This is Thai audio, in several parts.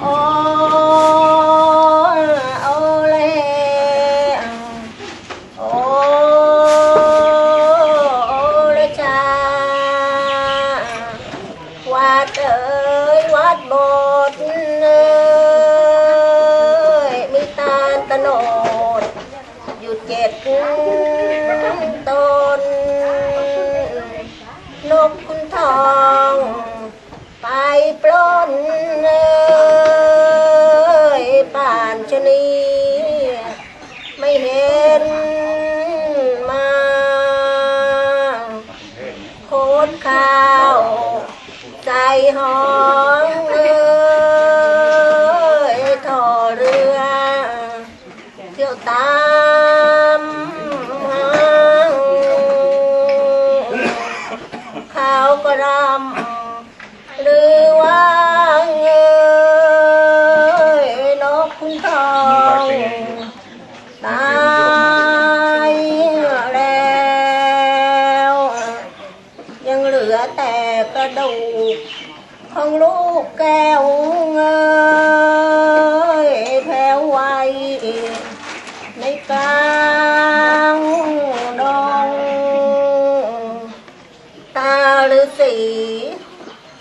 โอ้โอเลโอ้โอเลชาวัดเอ้ยวัดโบสถ์เอ้ยมีตาลตะโนดอยู่เจ็ดต้นนกคุณทอง ไปปล้น เห็นมาโคตรข้าวใจหองเอ้ยท่อเรือเที่ยวตามหาข้าวกระรำหรือว่าเงยนกคุณทอง ตายแล้ว ยังเหลือแต่กระดูกของลูกแก้วเงยแผ่วไว้ในกลางดงตาฤาษี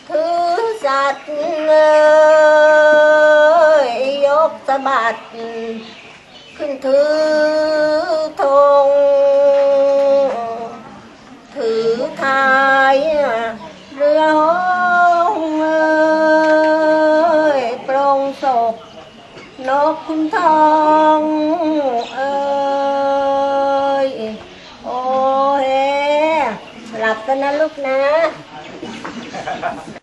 ถือสัตว์เอ้ยยกสะบัด ขึ้นถือธงถือทายเรือหงเอ้ยโปรงศพนกคุณทองเอ้ยโอ้เฮหลับกันนะลูกนะ